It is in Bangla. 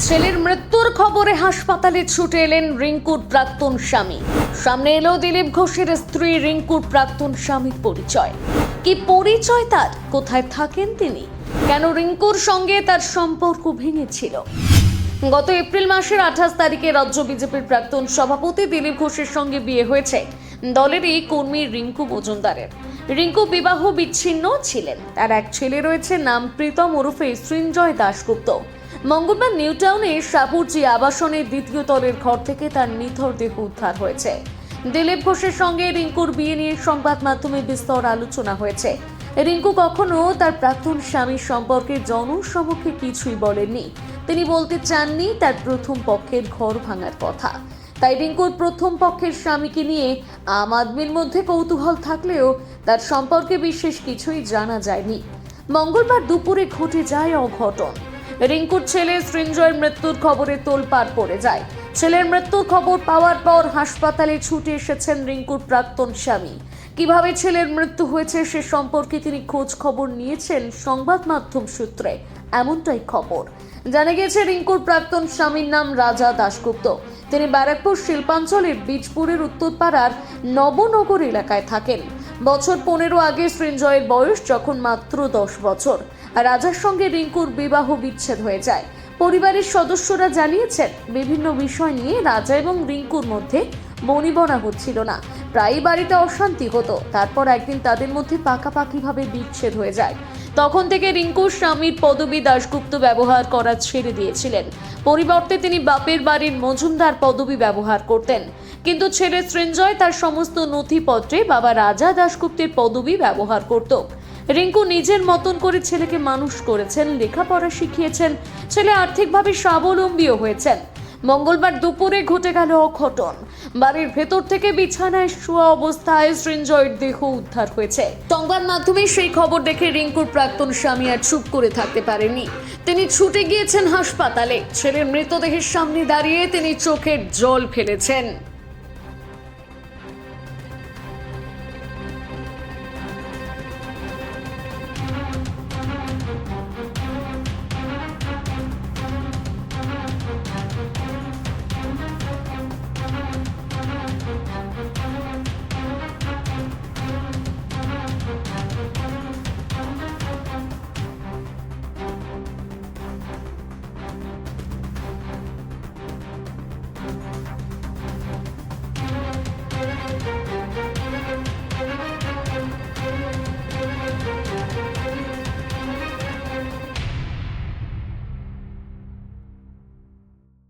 ছেলের মৃত্যুর খবরে হাসপাতালে ছুটে এলেন রিঙ্কুর প্রাক্তন স্বামী। সামনে এলো দিলীপ ঘোষের স্ত্রী রিঙ্কুর প্রাক্তন স্বামীর পরিচয়। কি পরিচয় তার? কোথায় থাকেন তিনি? কেন রিঙ্কুর সঙ্গে তার সম্পর্ক ভেঙেছিল? গত এপ্রিল মাসের আঠাশ তারিখে রাজ্য বিজেপির প্রাক্তন সভাপতি দিলীপ ঘোষের সঙ্গে বিয়ে হয়েছে দলেরই কর্মী রিঙ্কু মজুমদারের। রিঙ্কু বিবাহ বিচ্ছিন্ন ছিলেন। তার এক ছেলে রয়েছে, নাম প্রীতম ওরফে সৃঞ্জয় দাশগুপ্ত। মঙ্গলবার নিউ টাউনে সাপুরজি আবাসনের দ্বিতীয় তলের ঘর থেকে তার নিথর দেহ উদ্ধার হয়েছে। দিলীপ ঘোষের সঙ্গে রিঙ্কুর বিয়ে নিয়ে সংবাদ মাধ্যমে বিস্তর আলোচনা হয়েছে। রিঙ্কু কখনো তার প্রাক্তন স্বামীর সম্পর্কে জনসমক্ষে কিছুই বলেননি। তিনি বলতে চাননি তার প্রথম পক্ষের ঘর ভাঙার কথা। তাই রিঙ্কুর প্রথম পক্ষের স্বামীকে নিয়ে আম আদমির মধ্যে কৌতূহল থাকলেও তার সম্পর্কে বিশেষ কিছুই জানা যায়নি। মঙ্গলবার দুপুরে ঘটে যায় অঘটন। রিঙ্কুর ছেলে সৃঞ্জয়ের মৃত্যুর খবরে তোলপাড় পড়ে যায়। ছেলের মৃত্যুর খবর পাওয়ার পর হাসপাতালে ছুটে এসেছেন রিঙ্কুর প্রাক্তন স্বামী। কীভাবে ছেলের মৃত্যু হয়েছে সে সম্পর্কে তিনি খোঁজ খবর নিয়েছেন সংবাদ মাধ্যম সূত্রে। এমনটাই খবর। জানা গেছে রিঙ্কুর প্রাক্তন স্বামীর নাম রাজা দাশগুপ্ত। তিনি ব্যারাকপুর শিল্পাঞ্চলের বীজপুরের উত্তরপাড়ার নবনগর এলাকায় থাকেন। বছর পনেরো আগে সৃঞ্জয়ের বয়স যখন মাত্র দশ বছর। রাজার সঙ্গে রিঙ্কুর বিবাহ বিচ্ছেদ হয়ে যায়। পরিবারের সদস্যরা জানিয়েছেন, বিভিন্ন বিষয় নিয়ে রাজা এবং রিঙ্কুর মধ্যে বনিবনা হচ্ছিল না। প্রায়ই বাড়িতে অশান্তি হতো। তারপর একদিন তাদের মধ্যে পাকাপাকিভাবে বিচ্ছেদ হয়ে যায়। তখন থেকে রিঙ্কুর স্বামীর পদবী দাশগুপ্ত ব্যবহার করা ছেড়ে দিয়েছিলেন। পরিবর্তে তিনি বাপের বাড়ির মজুমদার পদবী ব্যবহার করতেন। কিন্তু ছেলে সৃঞ্জয় তার সমস্ত নথিপত্রে বাবা রাজা দাশগুপ্তের পদবী ব্যবহার করত। রিঙ্কু নিজের মতন করে ছেলেকে মানুষ করেছেন, লেখাপড়া শিখিয়েছেন, ছেলে আর্থিকভাবে স্বাবলম্বীও হয়েছেন। মঙ্গলবার দুপুরে ঘটে গেল অঘটন। বাড়ির ভেতর থেকে বিছানায় শুয়া অবস্থায় সৃঞ্জয়ের দেহ উদ্ধার হয়েছে। সংবাদ মাধ্যমে সেই খবর দেখে রিঙ্কুর প্রাক্তন স্বামী আর চুপ করে থাকতে পারেননি। তিনি ছুটে গিয়েছেন হাসপাতালে। ছেলের মৃতদেহের সামনে দাঁড়িয়ে তিনি চোখের জল ফেলেছেন।